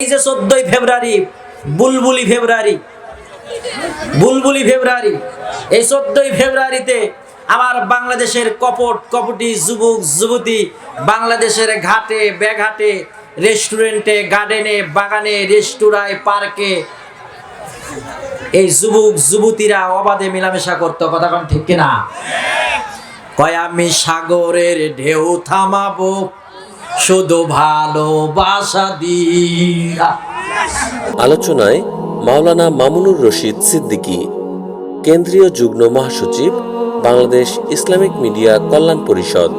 এই যে চোদ্দই ফেব্রুয়ারি, বুলবুলি ফেব্রুয়ারি বুলবুলি ফেব্রুয়ারি, এই চোদ্দই ফেব্রুয়ারিতে আমার বাংলাদেশের কপট, কপটি, যুবক, যুবতী বাংলাদেশের ঘাটে বেঘাটে রেস্টুরেন্টে, গার্ডেনে, বাগানে রেস্টুরায় পার্কে এই যুবক, যুবতীরা অবাধে মেলামেশা করতো। কথা ঠিক কিনা? কয়, আমি সাগরের ঢেউ থামাবো শুধু ভালোবাসা দিয়া। আলোচনায় মাওলানা মামুনুর রশিদ সিদ্দিকী কেন্দ্রীয় যুগ্ম মহাসচিব বাংলাদেশ ইসলামিক মিডিয়া কল্যাণ পরিষদ।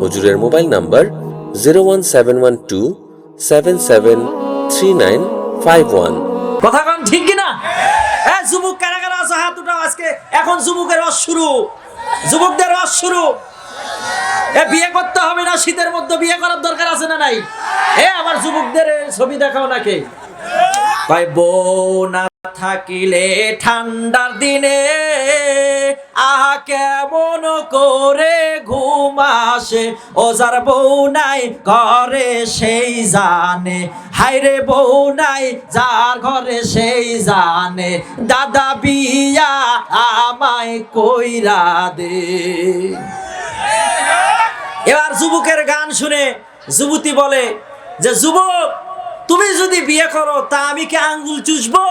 হুজুরের mobile number zero one seven one two seven seven three nine five one. কথা কন ঠিক কিনা হ্যাঁ যুবক কারা কারা আছে? হাত উঠাও আজকে। এখন যুবকের রস শুরু। যুবকদের রস শুরু। এ, বিয়ে করতে হবে না, শীতের মধ্যে বিয়ে করার দরকার আছে না নাই? এ, আমার যুবকদের ছবি দেখাও নাকি? ভাই, বউ না থাকিলে ঠান্ডার দিনে আহা কেমন করে ঘুম আসে? ও যার বউ নাই, ঘরে সেই জানে। হাইরে বউ নাই, যার ঘরে সেই জানে। দাদা বিয়া আমায় কইরা দে। এবার যুবকের গান শুনে যুবতী বলে যে, যুবক, তুমি যদি বিয়ে করো, তা আমি কি আঙ্গুল চুষবো?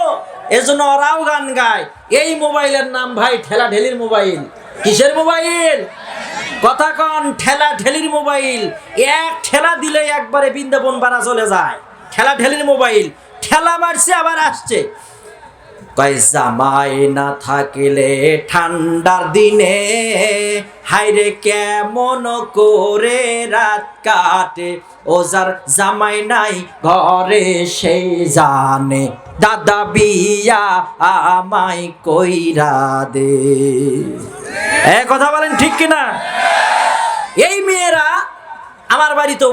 এজন্য ওরাও গান গায়। এই মোবাইলের নাম ভাই ঠেলা ঢেলির মোবাইল। কিসের মোবাইল? কথা কন ঠেলা ঠেলির মোবাইল। এক ঠেলা দিলে একবারে বৃন্দাবন বাড়া চলে যায়। ঠেলা ঠেলির মোবাইল। ঠেলা মারছে, আবার আসছে। কয় জামাই না থাকিলে ঠান্ডার দিনে? হাইরে কেমন করে রাত কাটে? ওজার জামাই নাই ঘরে সেই জানে দাদা বিয়া আমায় কইরা দে। এ কথা বলেন ঠিক কিনা? এই মেয়েরা, আমার বাড়ি তো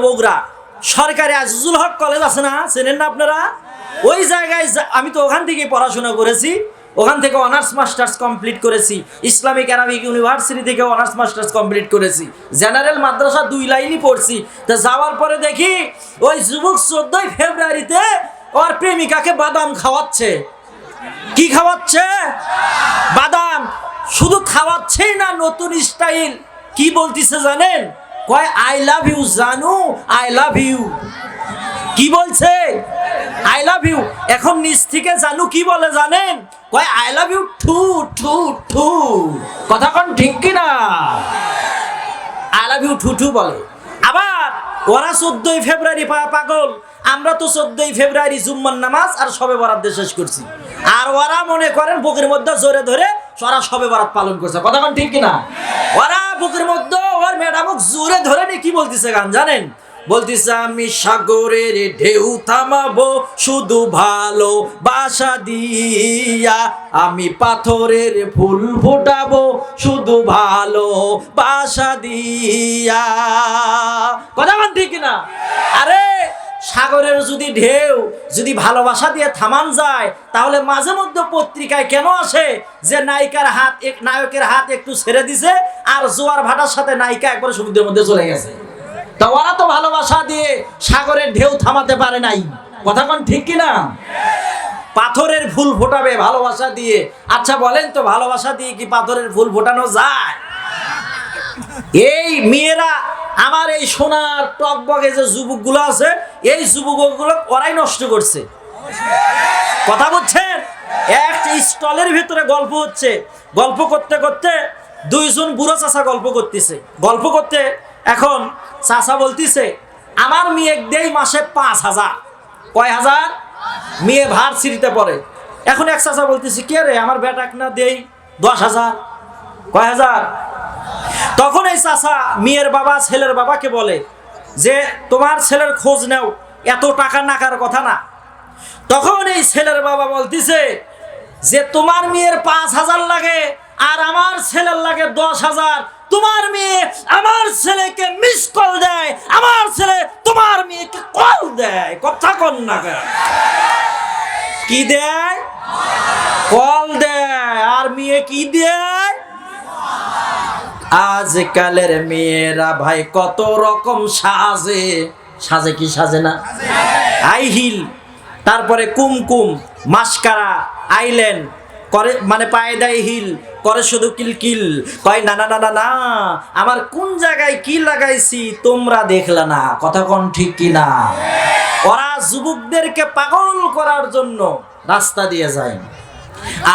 সরকারি আজিজুল হক কলেজ আছে না? চেনেন না আপনারা? ওই জায়গায় আমি তো ওখান থেকে পড়াশোনা করেছি। ওখান থেকে অনার্স মাস্টার্স কমপ্লিট করেছি। ইসলামিক অ্যারাবিক ইউনিভার্সিটি থেকে অনার্স মাস্টার্স কমপ্লিট করেছি। জেনারেল মাদ্রাসা দুই লাইনই পড়ছি। তা যাওয়ার পরে দেখি, ওই যুবক চোদ্দই ফেব্রুয়ারিতে ওর প্রেমিকাকে বাদাম খাওয়াচ্ছে। কি খাওয়াচ্ছে? বাদাম। শুধু খাওয়াচ্ছেই না, নতুন স্টাইল কি বলতিছে জানেন? কয় আই লাভ ইউ জানু আই লাভ ইউ কি বলছে? আই লাভ ইউ এখন নিচ থেকে জানু কি বলে জানেন? কয় I love you too too too কথা কোন ঠিক কিনা I love you too too বলে। আবার, ওরা চোদ্দই ফেব্রুয়ারি পাগল। আমরা তো চোদ্দই ফেব্রুয়ারি জুম্মার নামাজ আর সবে বরাত দিয়ে শেষ করছি। আর ওরা মনে করেন বুকের মধ্যে জোরে ধরে ওরা সবে বরাত পালন করছে। কথা কোন ঠিক কিনা? ওরা বুকের মধ্যে, ওর ম্যাডামক জোরে ধরে নিয়ে কি বলতেছে গান জানেন? বলতেছে, আমি সাগরের ঢেউ থামাবো, শুধু ভালো বাসা দিয়া। আমি পাথরের ফুল ফোটাবো, শুধু ভালো বাসা দিয়া। কথা ঠিক না আরে সাগরের যদি ঢেউ, যদি ভালোবাসা দিয়ে থামান যায়, তাহলে মাঝে মধ্যে পত্রিকায় কেন আসে যে নায়িকার হাত এক নায়কের হাত একটু ছেড়ে দিছে আর জোয়ার ভাটার সাথে নায়িকা একবারে সমুদ্রের মধ্যে চলে গেছে? তা ওরা তো ভালোবাসা দিয়ে সাগরের ঢেউ থামাতে পারে নাই। কথা কোন ঠিক কিনা পাথরের ফুল ফোটাবে ভালোবাসা দিয়ে। আচ্ছা বলেন তো, ভালোবাসা দিয়ে কি পাথরের ফুল ফোটানো যায়? এই মেয়েরা আমার এই সোনার টকবগে যে যুবকগুলো আছে, এই যুবকগুলো ওরাই নষ্ট করছে। কথা বলছেন এক স্টলের ভিতরে গল্প হচ্ছে। গল্প করতে করতে দুইজন বুড়ো চাষা গল্প করতেছে। গল্প করতে এখন চাষা বলতিছে, আমার মেয়ে দেই মাসে পাঁচ হাজার। কয় হাজার? মেয়ে ভার সিঁড়িতে পড়ে। এখন এক চাষা বলতেছে, কে রে? আমার বেটাক না দেই দশ হাজার। কয় হাজার? তখন এই চাষা মেয়ের বাবা, ছেলের বাবাকে বলে যে, তোমার ছেলের খোঁজ নেও, এত টাকা নাকার কথা না? তখন এই ছেলের বাবা বলতিছে যে, তোমার মেয়ের পাঁচ হাজার লাগে আর আমার ছেলের লাগে দশ হাজার। তোমার মেয়ে আমার ছেলেকে মিস কল দেয়, আমার ছেলে তোমার মেয়েকে কল দেয়। কথা কন না কি দেয়? কল দেয়। আর মেয়ে কি দেয়? আজকালের মেয়েরা ভাই কত রকম সাজে। সাজে কি সাজে না? হাই হিল, তারপরে কুমকুম, মাস্কারা আইলেন করে মানে পায়ে দেয় হিল, করে শুধু কিলকিল কয় না না না না না, আমার কোন জায়গায় কি লাগাইছি তোমরা দেখলা না, কথা কোন ঠিক কি না? ওরা যুবকদেরকে পাগল করার জন্য রাস্তা দিয়ে যায়।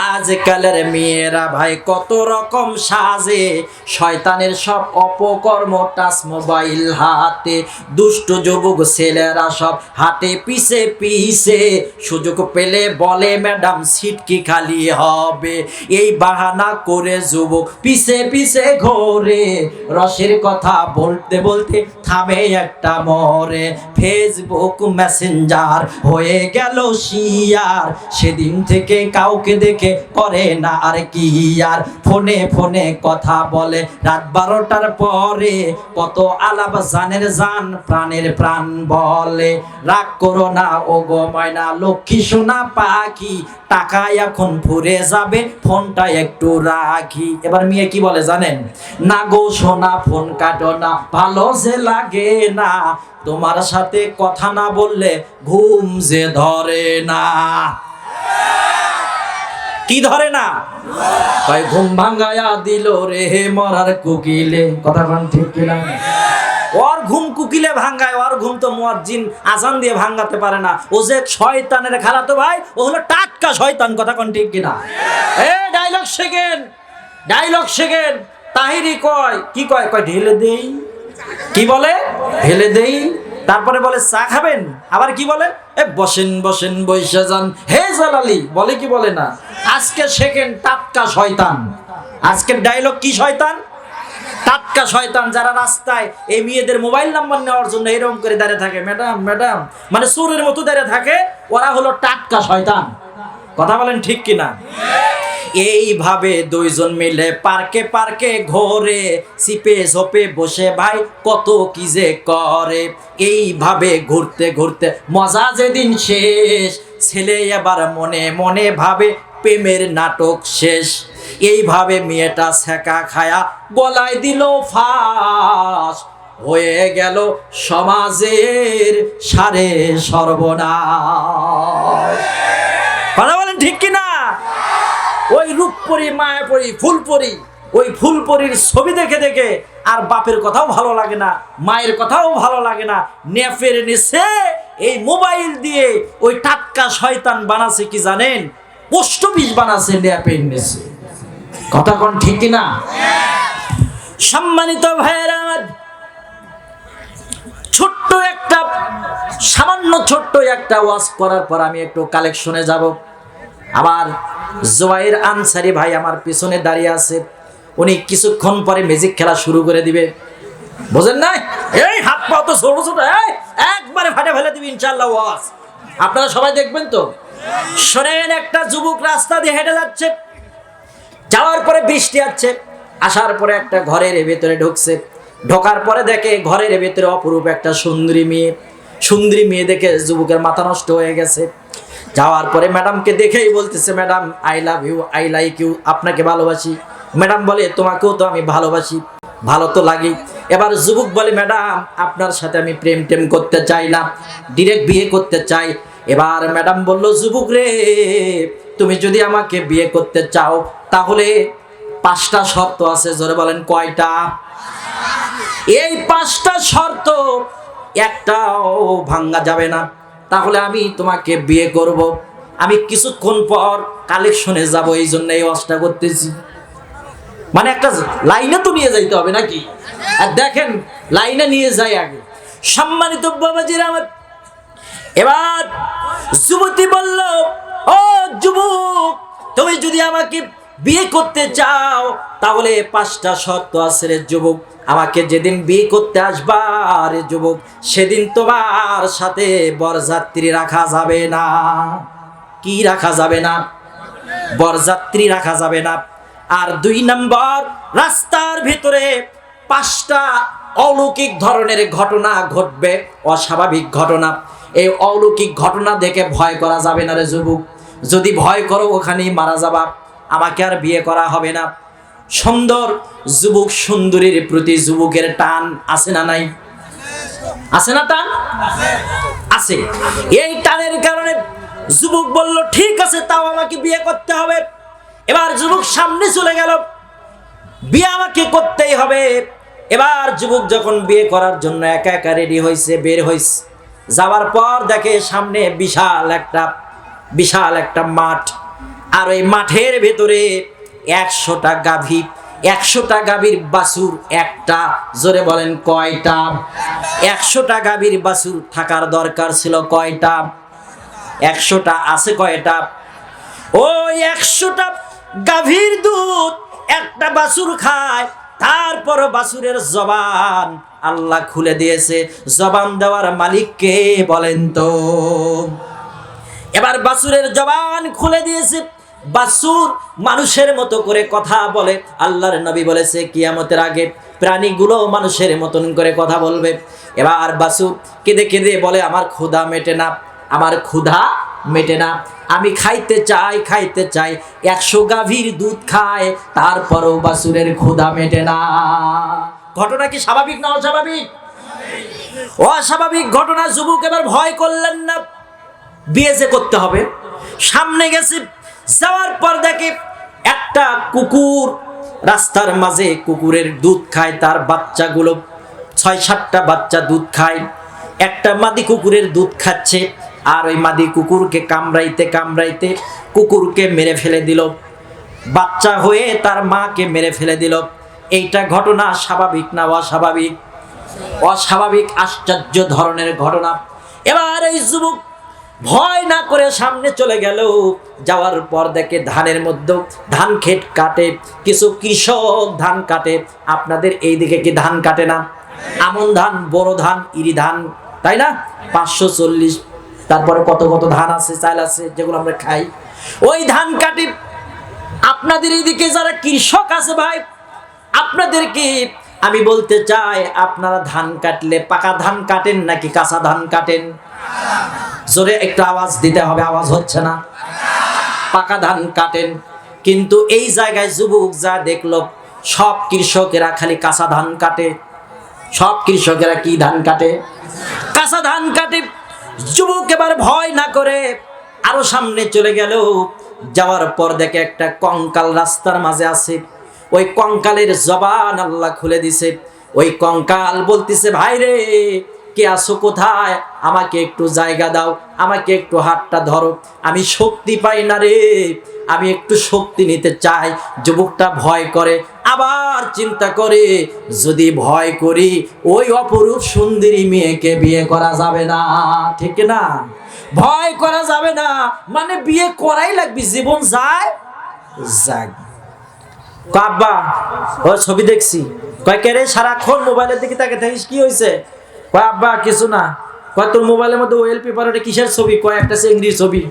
আজকালের মেয়েরা ভাই কত রকম সাজে। শয়তানের সব অপকর্ম টাচ মোবাইল হাতে। দুষ্ট যুবক ছেলেরা সব হাতে পিছে পিছে। সুযোগ পেলে বলে, ম্যাডাম সিট কি খালি হবে। এই বাহানা করে যুবক পিছে পিছে ঘোরে। রসের কথা বলতে বলতে থামে একটা মরে। ফেসবুক মেসেঞ্জার হয়ে গেল শিয়ার। সেদিন থেকে কাউকে দেখে করে না আর কি আর? ফোনে ফোনে কথা বলে। রাত বারোটার পরে কত আলাপ জানের জান প্রাণের প্রাণ বলে। রাগ করো না ও গো ময়না, লক্ষ্মী সোনা পাখি, টাকা এখন ফুরে যাবে, ফোনটা একটু রাখি। এবার মেয়ে কি বলে জানেন? না গো সোনা, ফোন কাটো না, ভালো যে লাগে না। তোমার সাথে কথা না বললে ঘুম যে ধরে না। কি ধরে না? কয়, ঘুম ভাঙায়া দিল রে হে মরার কুকিলে। কথা কোন ঠিক কিনা? ওর ঘুম কুকিলে ভাঙ্গায় ওর ঘুম তো মুয়াজ্জিন আজান দিয়ে ভাঙ্গাতে পারে না। ও যে শয়তানের খালাতো ভাই, ও হলো টাটকা শয়তান, কথা কোন ঠিক কিনা? এ, ডায়লগ সেকেন্ড ডায়লগ সেকেন্ড তাহিরি কয়, কি কয়? কয়, ঢেলে দেই। কি বলে? ঢেলে দেই। তারপরে বলে, চা খাবেন? আবার কি বলে? এ, বসেন বসেন বৈশা যান। হে জালালি! বলে কি বলে না? আজকে সেকেন্ড টাটকা শয়তান। আজকের ডায়লগ কি শয়তান? টাটকা শয়তান যারা রাস্তায় এই মেয়েদের মোবাইল নাম্বার নেওয়ার জন্য এরকম করে দাঁড়িয়ে থাকে। ম্যাডাম ম্যাডাম মানে সুরের মতো দাঁড়িয়ে থাকে। ওরা হলো টাটকা শয়তান। কথা বলেন ঠিক কিনা? এইভাবে দুইজন মিলে পার্কে পার্কে ঘোরে, সিপে ঝোপে বসে, ভাই কত কি যে করে। এইভাবে ঘুরতে ঘুরতে মজা যেদিন শেষ, ছেলে এবার মনে মনে ভাবে প্রেমের নাটক শেষ। এইভাবে মেয়েটা ছেঁকা খায়া গলায় দিল ফাঁস। হয়ে গেল সমাজের সারে সর্বনাশ। কথা বলেন ঠিক কিনা? ওই রূপপরি ফুল ফুলপরি ওই ফুলপরির ছবি দেখে দেখে আর বাপের কথাও ভালো লাগে না, মায়ের কথাও ভালো লাগে না। নেফের নিচে এই মোবাইল দিয়ে ওই টাটকা শয়তান বানাছে কি জানেন? পোস্ট অফিস বানাছে নেপের নিচে। কথা কোন ঠিক কিনা সম্মানিত ভাইয়েরা আমার, ছোট্ট একটা, সামান্য ছোট্ট একটা ওয়াজ করার পর আমি একটু কালেকশনে যাব। আমার জোয়াইর আনসারি ভাই আমার পিছনে দাঁড়িয়ে আছে, উনি কিছুক্ষণ পরে ম্যাজিক খেলা শুরু করে দিবে। বোঝেন না এই হাত পা তো ছোট ছোট একবারে ফাটে ফেলে দিবি ইনশাল্লাহ ওয়াজ। আপনারা সবাই দেখবেন তো? শোনেন, একটা যুবক রাস্তা দিয়ে হেঁটে যাচ্ছে। যাওয়ার পরে বৃষ্টি আসছে, আসার পরে একটা ঘরের ভেতরে ঢুকছে। ঢোকার পরে দেখে ঘরের ভেতরে অপরূপ একটা সুন্দরী মেয়ে। সুন্দরী মেয়ে দেখে যুবকের মাথা নষ্ট হয়ে গেছে। যাওয়ার পরে ম্যাডামকে দেখেই বলতেছে, madam I love you I like you আপনাকে ভালোবাসি। ম্যাডাম বলে, তোমাকেও তো আমি ভালোবাসি, ভালো তো লাগে এবার যুবক বলে, ম্যাডাম, আপনার সাথে আমি প্রেম টেম করতে চাই না ডিরেক্ট বিয়ে করতে চাই। এবার ম্যাডাম বলল, যুবক রে, তুমি যদি আমাকে বিয়ে করতে চাও, তাহলে পাঁচটা শর্ত আছে, জোরে বলেন কয়টা? এই পাঁচটা শর্ত একটাও ভাঙ্গা যাবে না। তাহলে আমি তোমাকে বিয়ে করব। আমি কিছুক্ষণ পর কালেকশনে যাব, এই জন্য এই ওয়াজটা করতেছি। মানে একটা লাইনে তো নিয়ে যাইতে হবে নাকি? আর দেখেন, লাইনে নিয়ে যাই আগে। সম্মানিত বাবাজির আমার, এবার যুবতী বলল, ও যুবক, তুমি যদি আমাকে বিয়ে করতে চাও, তাহলে পাঁচটা শর্ত আছে রে যুবক। আমাকে যেদিন বিয়ে করতে আসবা রে যুবক, সেদিন তোমার সাথে বরযাত্রী রাখা যাবে না। কি রাখা যাবে না? বরযাত্রী রাখা যাবে না। আর দুই নম্বর, রাস্তার ভিতরে পাঁচটা অলৌকিক ধরনের ঘটনা ঘটবে, অস্বাভাবিক ঘটনা। এই অলৌকিক ঘটনা দেখে ভয় করা যাবে না রে যুবক। যদি ভয় করো, ওখানেই মারা যাবা। আমাকে আর বিয়ে করা হবে না। সুন্দর যুবক সুন্দরীর প্রতি যুবকের টান আছে না নাই? আছে না টান? আছে। এই টানের কারণে যুবক বলল, ঠিক আছে, তাও আমাকে বিয়ে করতে হবে। এবার যুবক সামনে চলে গেল। বিয়ে আমাকে করতেই হবে। এবার যুবক যখন বিয়ে করার জন্য একা একা রেডি হয়েছে বের হয়েছে যাওয়ার পর দেখে সামনে বিশাল একটা বিশাল একটা মাঠ। আর ওই মাঠের ভেতরে একশোটা গাভী, একশোটা গাভীর বাছুর একটা, জোরে বলেন কয়টা? একশোটা গাভীর বাছুর থাকার দরকার ছিল কয়টা? একশোটা আছে কয়টা? ওই একশোটা গাভীর দুধ একটা বাছুর খায় তারপর বাছুরের জবান আল্লাহ খুলে দিয়েছে। জবান দেওয়ার মালিককে বলেন তো? এবার বাছুরের জবান খুলে দিয়েছে। বাছুর মানুষের মতো করে কথা বলে। আল্লাহর নবী বলেছে, কিয়ামতের আগে প্রাণীগুলো মানুষের মতন করে কথা বলবে। এবার বাছুর কেঁদে কেঁদে বলে, আমার ক্ষুধা মেটে না, আমার ক্ষুধা মেটে না। আমি খাইতে চাই খাইতে চাই, একশো গাভীর দুধ খায়, তারপরও বাসুরের ক্ষুধা মেটে না। ঘটনা কি স্বাভাবিক না অস্বাভাবিক? অস্বাভাবিক ঘটনা, যুবক এবার ভয় করলেন না। বিয়ে যে করতে হবে। সামনে গেছে যাওয়ার পর দেখে একটা কুকুর রাস্তার মাঝে কুকুরের দুধ খায়, তার বাচ্চাগুলো ছয়, সাতটা বাচ্চা দুধ খায়। একটা মাদি কুকুরের দুধ খাচ্ছে আর ওই মাদি কুকুরকে কামড়াইতে কামড়াইতে কুকুরকে মেরে ফেলে দিল। বাচ্চা হয়ে তার মাকে মেরে ফেলে দিল। এইটা ঘটনা স্বাভাবিক না অস্বাভাবিক? অস্বাভাবিক, আশ্চর্য ধরনের ঘটনা। এবার এই যুবক ভয় না করে সামনে চলে গেল। যাওয়ার পর দেখে ধানের মধ্যে ধান ক্ষেত কাটে, কিছু কৃষক ধান কাটে। আপনাদের এই দিকে কি ধান কাটে না? আমন ধান, বড় ধান, ইরি ধান, তাই না? পাঁচশো চল্লিশ, তারপরে কত কত ধান আছে, চাল আছে, যেগুলো আমরা খাই। ওই ধান কাটে আপনাদের এইদিকে যারা কৃষক আছে ভাই, আপনাদেরকে আমি বলতে চাই, আপনারা ধান কাটলে পাকা ধান কাটেন নাকি কাঁচা ধান কাটেন? জোরে একটু আওয়াজ দিতে হবে, আওয়াজ হচ্ছে না। পাকা ধান কাটেন। কিন্তু এই জায়গায় যুবক যা দেখল, সব কৃষকেরা খালি কাঁচা ধান কাটে। সব কৃষকেরা কি ধান কাটে? কাঁচা ধান কাটে। যুবক এবার ভয় না করে, আরও সামনে চলে গেল। যাওয়ার পর দেখে একটা কঙ্কাল রাস্তার মাঝে আছে। ওই কঙ্কালের জবান আল্লাহ খুলে দিছে। ওই কঙ্কাল বলতিছে, ভাই রে কে আসো কোথায়? আমাকে একটু জায়গা দাও, আমাকে একটু হাতটা ধরো। আমি শক্তি পাই না রে, আমি একটু শক্তি নিতে চাই। যুবকটা ভয় করে, আবার চিন্তা করে, যদি ভয় করি, ওই অপরূপ সুন্দরী মেয়েকে বিয়ে করা যাবে না। ঠিক না? ভয় করা যাবে না। মানে বিয়ে করাই লাগবে, জীবন যায় যাক আব্বা, ও ছবি দেখছি। কয়, কে রে, সারাক্ষণ মোবাইলের দিকে তাকে থাকিস, কি হয়েছে কয়, আব্বা, কিছু না। কয়, তোর মোবাইলের মধ্যে ওয়েল পেপার কিসের ছবি? কয়, একটা চিংড়ির ছবি।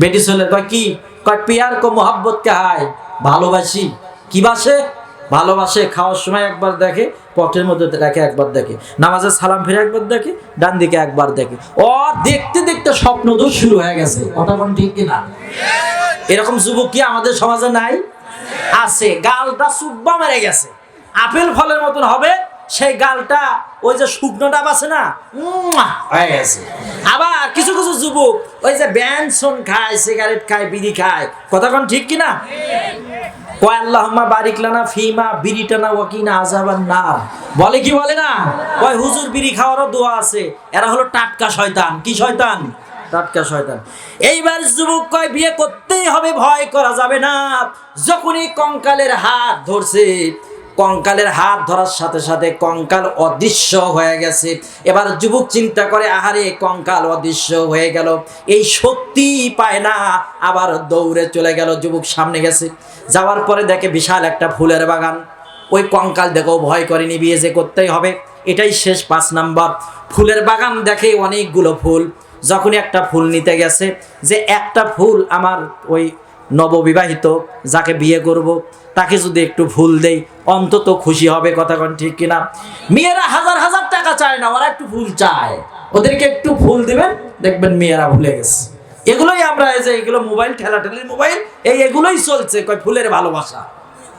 বেটি ছেলে কয়, কি? কয়, পিয়ার কো মোহাব্বত কে হায়? ভালোবাসি। কি বাসে? ভালোবাসে। খাওয়ার সময় একবার দেখে পকেটের মধ্যে রাখে একবার দেখে। নামাজের সালাম ফিরে একবার দেখে, ডান দিকে একবার দেখে। ও দেখতে দেখতে স্বপ্ন দোষ শুরু হয়ে গেছে। কথা কোন ঠিক কিনা? এরকম যুবক কি আমাদের সমাজে নাই? আছে। গালটা সুব্বা মেরে গেছে। আপেল ফলের মতন হবে সেই গালটা, ওই যে শুকনো ডাব আছে না আবার কিছু কিছু যুবক, ওই যে ব্যানসন খায়, সিগারেট খায়, বিড়ি খায়। কথা কোন ঠিক কিনা? লানা ফিমা আজাবান না বলে কি বলে না? কয়, হুজুর, বিড়ি খাওয়ারও দোয়া আছে। এরা হলো টাটকা শয়তান। কি শয়তান? টাটকা শয়তান। এইবার যুবক কয়, বিয়ে করতেই হবে, ভয় করা যাবে না। যখনই কঙ্কালের হাত ধরছে কঙ্কালের হাত ধরার সাথে সাথে কঙ্কাল অদৃশ্য হয়ে গেছে। এবার যুবক চিন্তা করে, আহারে, কঙ্কাল অদৃশ্য হয়ে গেল। এই শক্তি পায় না। আবার দৌড়ে চলে গেল, যুবক সামনে গেছে। যাওয়ার পরে দেখে বিশাল একটা ফুলের বাগান। ওই কঙ্কাল দেখেও ভয় করেনি বিয়ে যে করতেই হবে। এটাই শেষ পাঁচ নাম্বার। ফুলের বাগান দেখে অনেকগুলো ফুল। যখনই একটা ফুল নিতে গেছে, যে একটা ফুল আমার ওই নববিবাহিত, যাকে বিয়ে করব, তাকে যদি একটু ভুল দেই, অন্তত খুশি হবে কথা কোন ঠিক কিনা? মেয়েরা হাজার হাজার টাকা চায় না, ওরা একটু ভুল চায়। ওদেরকে একটু ফুল দিবেন, দেখবেন মেয়েরা ভুলে গেছে। এগুলোই আমরা এই যে, এগুলো মোবাইল ঠেলা ঠেলাঠেলি মোবাইল, এই এগুলোই চলছে, কয় ফুলের ভালোবাসা।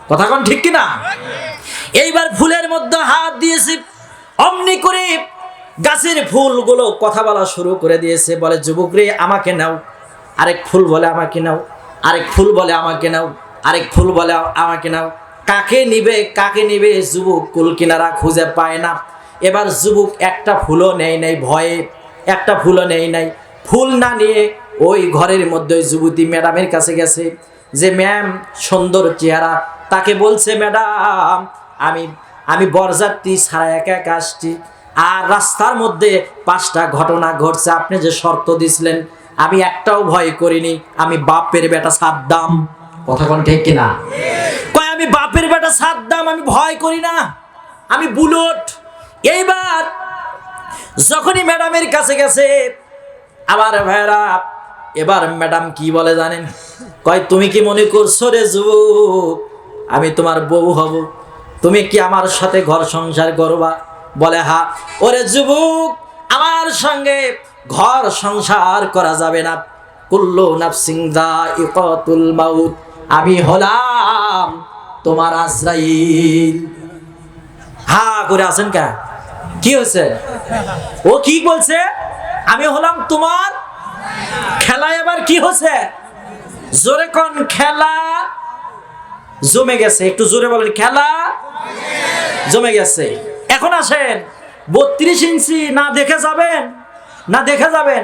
কথা কোন ঠিক কিনা? এইবার ফুলের মধ্যে হাত দিয়েছি, অমনি করে গাছের ফুলগুলো কথা বলা শুরু করে দিয়েছে, বলে, যুবক রে, আমাকে নাও। আরেক ফুল বলে, আমাকে নাও। আরেক ফুল বলে আমাকে নাও, আরেক ফুল বলে আমাকে নাও। কাকে নিবে কাকে নিবে যুবক? কুল কিনারা খুঁজে পায় না। এবার যুবক একটা ফুলও নেই নাই, ভয়ে একটা ফুলও নেই নাই। ফুল না নিয়ে ওই ঘরের মধ্যে ওই যুবতী ম্যাডামের কাছে গেছে। যে, ম্যাম, সুন্দর চেহারা। তাকে বলছে, ম্যাডাম, আমি আমি বরযাত্রী, সারা একা একা আসছি। আর রাস্তার মধ্যে পাঁচটা ঘটনা ঘটছে। আপনি যে শর্ত দিছিলেন আমি একটাও ভয় করিনি, আমি বাপের বেটা সাদ্দাম। কথা কোন ঠিক কিনা? কয়, আমি বাপের বেটা সাদ্দাম, আমি ভয় করি না, আমি বুলট। এইবার যখনই ম্যাডামের কাছে গেছে আবার ভাইরা এবার ম্যাডাম কি বলে জানেন? কয়, তুমি কি মনে করছ রে যুবক, আমি তোমার বউ হব? তুমি কি আমার সাথে ঘর সংসার করবা? বলে, হা। ওরে যুবক, আমার সঙ্গে ঘর সংসার করা যাবে না। কুল্লু নাফসিং দা ইকাতুল মাউত। আমি হলাম তোমার আজরাইল। হা, করে আছেন কা? কি হয়েছে? ও কি বলছে? আমি হলাম তোমার? খেলা এবার কি হচ্ছে জোরে কোন, খেলা। জমে গেছে, একটু জোরে বলেন, খেলা। জমে গেছে। এখন আসেন, বত্রিশ ইঞ্চি না দেখে যাবেন? না দেখে যাবেন?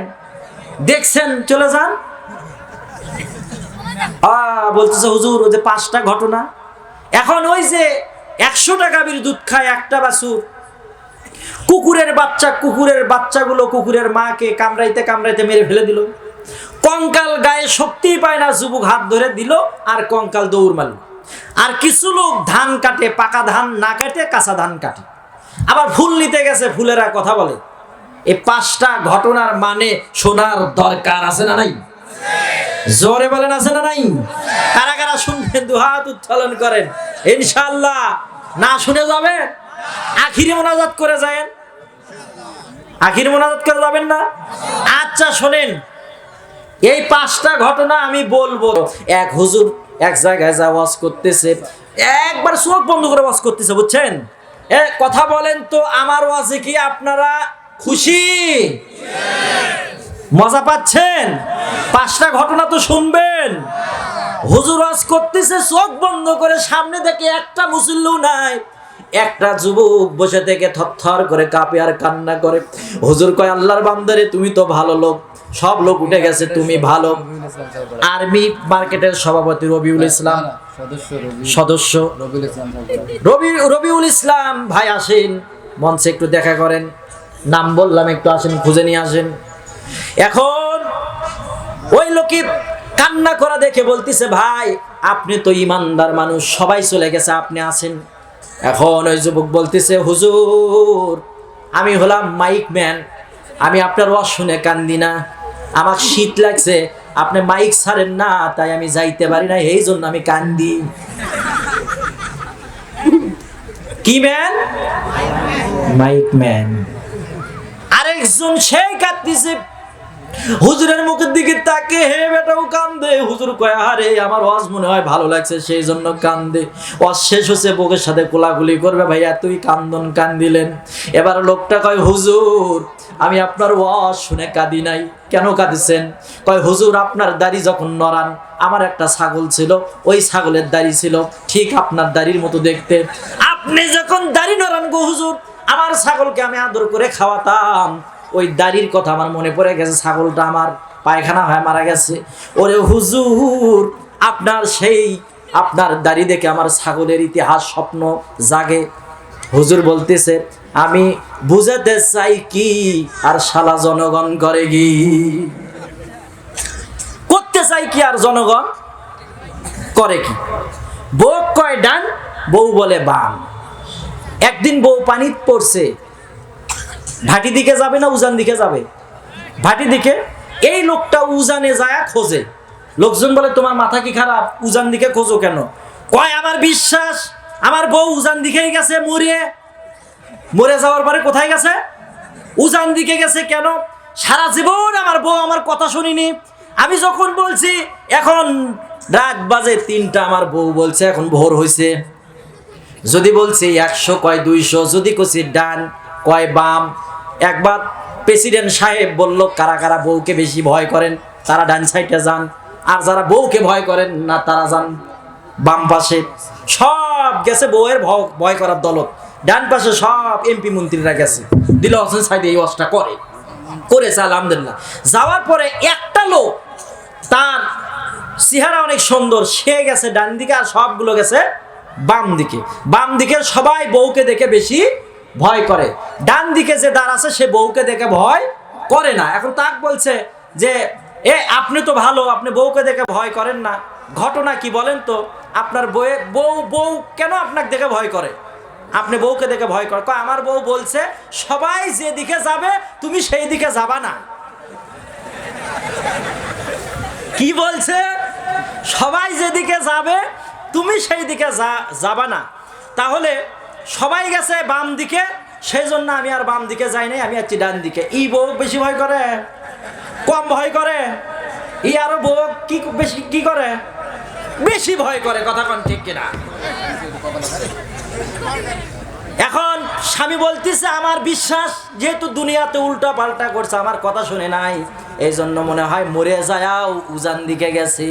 দেখছেন, চলে যান? বলতেছে, হুজুর, ওই যে পাঁচটা ঘটনা। এখন ওই যে একশো টাকা দুধ খায় একটা বাছুর। কুকুরের বাচ্চা, কুকুরের বাচ্চাগুলো কুকুরের মাকে কামড়াইতে কামড়াইতে মেরে ফেলে দিল। কঙ্কাল গায়ে শক্তি পায় না, যুবক হাত ধরে দিল আর কঙ্কাল দৌড় মারল। আর কিছু লোক ধান কাটে, পাকা ধান না কাটে, কাঁচা ধান কাটে। আবার ফুল নিতে গেছে, ফুলেরা কথা বলে। এই পাঁচটা ঘটনার মানে শোনার দরকার আছে না নাই? জোরে বলেন আছে না নাই? কারা কারা শুনবেন, দুহাত উত্তোলন করেন। ইনশাল্লাহ না শুনে যাবেন, আখিরি মোনাজাত করে যায়েন। আখির মোনাজাত করে যাবেন না? আচ্ছা শোনেন, এই পাঁচটা ঘটনা আমি বলব। এক হুজুর এক জায়গায় যা ওয়াজ করতেছে, একবার চোখ বন্ধ করে ওয়াজ করতেছে, বুঝছেন? এ, কথা বলেন তো, আমার ওয়াজে কি আপনারা খুশি? মজা পাচ্ছেন? পাঁচটা ঘটনা তো শুনবেন। হুজুর ওয়াজ করতেছে, চোখ বন্ধ করে সামনে দেখে একটা মুসল্লু নাই। একটা যুবক বসে থেকে থরথর করে কাঁপে আর কান্না করে। হুজুর কয়, আল্লাহর বান্দারে, তুমি তো ভালো লোক। সব লোক উঠে গেছে, তুমি ভালো। আর্মি মার্কেটের সভাপতি রবিউল ইসলাম। সদস্য রবি, রবিউল ইসলাম ভাই আসেন, মঞ্চে একটু দেখা করেন। নাম বললাম, একটু আসেন, খুঁজে নিয়ে আসেন। এখন ওই লোকে কান্না করা দেখে বলতিছে, ভাই, আপনি তো ইমানদার মানুষ, সবাই চলে গেছে, আপনি আছেন। এখন ওই যুবক বলতেছে, হুজুর, আমি হলাম মাইক ম্যান, আমি আপনার ওয়াজ শুনে কান্দি না, আমার শীত লাগছে, আপনি মাইক ছাড়েন না, তাই আমি যাইতে পারি না, এই জন্য আমি কান্দি। কি ম্যান? Mic man. আরেকজন সেই কাঁদতেছে। হুজুরের মুখের দিকে তাকে হে বেটাও কান্দে। হুজুর কয়, আরে, আমার ওয়াজ মনে হয় ভালো লাগছে সেই জন্য কান্দে। ওয়াজ শেষ হচ্ছে বুকের সাথে কোলাগুলি করবে। ভাইয়া, তুই কান্দন কান্দিলেন। এবার লোকটা কয়, হুজুর, আমি আপনার ওয়াজ শুনে কাঁদি নাই। কেন কাঁদিছেন? কয়, হুজুর, আপনার দাড়ি যখন নরান আমার একটা ছাগল ছিল। ওই ছাগলের দাড়ি ছিল, ঠিক আপনার দাড়ির মতো দেখতে। আপনি যখন দাড়ি নরান গো হুজুর, আমার ছাগলকে আমি আদর করে খাওয়াতাম। ওই দাড়ির কথা আমার মনে পড়ে গেছে, ছাগলটা আমার পায়খানা হয়ে মারা গেছে। ওরে হুজুর, আপনার সেই, আপনার দাড়ি দেখে আমার ছাগলের ইতিহাস স্বপ্ন জাগে। হুজুর বলতেছে, আমি বুঝাতে চাই কি, আর শালা জনগণ করে কি? করতে চাই কি আর জনগণ করে কি? বউ কয় ডান, বউ বলে বাম। একদিন বউ পানিত পড়ছে ভাটি দিকে যাবে না উজান দিকে যাবে? ভাটি দিকে? এই লোকটা উজানে যায়, খোঁজে। লোকজন বলে, তোমার মাথা কি খারাপ? উজান দিকে খোঁজো কেন? কয়, আমার বিশ্বাস, আমার বউ উজান দিকেই গেছে, মরিয়ে। মরে যাওয়ার পরে কোথায় গেছে? উজান দিকে গেছে কেন? সারা জীবন আমার বউ আমার কথা শুনিনি। আমি যখন বলছি, এখন রাত বাজে তিনটা, আমার বউ বলছে, এখন ভোর হয়েছে যদি বলছি একশো, কয় দুইশো, যদি কছি ডান কয় বাম? একবার প্রেসিডেন্ট সাহেব বলল, কারা কারা বউকে বেশি ভয় করেন, তারা ডান সাইডে যান। আর যারা বউকে ভয় করেন না, তারা যান বাম পাশে। সব গেছে বউয়ের ভয় করার দলত। ডান পাশে সব এমপি মন্ত্রীরা গেছে। দিল হোসেন সাইডে এই ওয়াজটা করে। করেছে, আলহামদুলিল্লাহ। যাওয়ার পরে একটা লোক, তার চেহারা অনেক সুন্দর, সে গেছে ডান দিকে আর সবগুলো গেছে বাম দিকে। বাম দিকে সবাই বউকে দেখে বেশি ভয় করে। ডান দিকে যে দাঁড় আছে, সে বউকে দেখে ভয় করে না। এখন তাক বলছে যে, এ, আপনি তো ভালো, আপনি বউকে দেখে ভয় করেন না। ঘটনা কি বলেন তো? আপনার বউয়ে, বউ বউ কেন আপনাকে দেখে ভয় করে? আপনি বউকে দেখে ভয় করে আমার বউ বলছে, সবাই যে দিকে যাবে, তুমি সেই দিকে যাবা না। কি বলছে? সবাই যেদিকে যাবে, তুমি সেই দিকে যাবা না। তাহলে সবাই গেছে বাম দিকে সেই জন্য আমি আর বাম দিকে যাই নাই, আমি আছি ডান দিকে। ই বউ বেশি ভয় করে, কম ভয় করে। ই আরও বউ কি বেশি, কি করে? বেশি ভয় করে, কথা কন ঠিক কিনা? এখন স্বামী বলতেছে, আমার বিশ্বাস, যেহেতু দুনিয়াতে উল্টা পাল্টা করছে, আমার কথা শুনে নাই। এই জন্য মনে হয় মরে যায়াও, উজান দিকে গেছে।